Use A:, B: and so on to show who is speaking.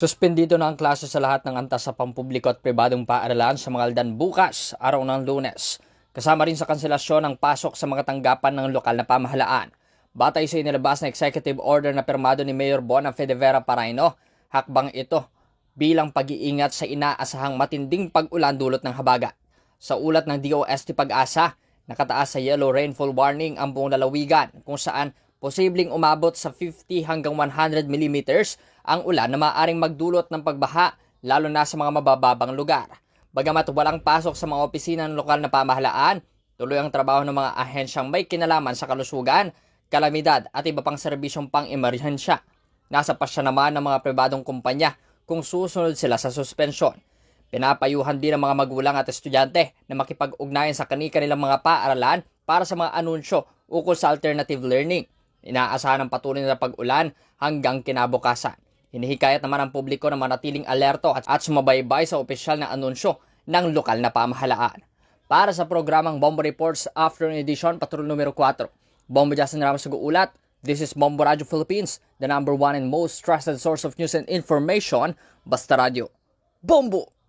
A: Suspendido na ang klase sa lahat ng antas sa pampubliko at pribadong paaralan sa mga aldan bukas, araw ng lunes. Kasama rin sa kanselasyon ang pasok sa mga tanggapan ng lokal na pamahalaan. Batay sa inilabas na executive order na pirmado ni Mayor Bona Fedevera Paraino, hakbang ito bilang pag-iingat sa inaasahang matinding pag-ulan dulot ng habagat. Sa ulat ng DOST Pag-asa, nakataas sa yellow rainfall warning ang buong lalawigan kung saan posibleng umabot sa 50 hanggang 100 millimeters ang ulan na maaaring magdulot ng pagbaha lalo na sa mga mabababang lugar. Bagamat walang pasok sa mga opisina ng lokal na pamahalaan, tuloy ang trabaho ng mga ahensyang may kinalaman sa kalusugan, kalamidad at iba pang serbisyong pang-emerhensya. Nasa pasya naman ng mga pribadong kumpanya kung susunod sila sa suspensyon. Pinapayuhan din ng mga magulang at estudyante na makipag-ugnayan sa kani-kanilang mga paaralan para sa mga anunsyo ukol sa alternative learning. Inaasahan ang patuloy na pag-ulan hanggang kinabukasan. Hinihikayat naman ang publiko na manatiling alerto at, at sumabaybay sa opisyal na anunsyo ng lokal na pamahalaan. Para sa programang Bombo Reports Afternoon Edition, Patrol numero 4, Bombo Justin Ramos ulat. This is Bombo Radio Philippines, the number one and most trusted source of news and information, Basta Radio. Bombo!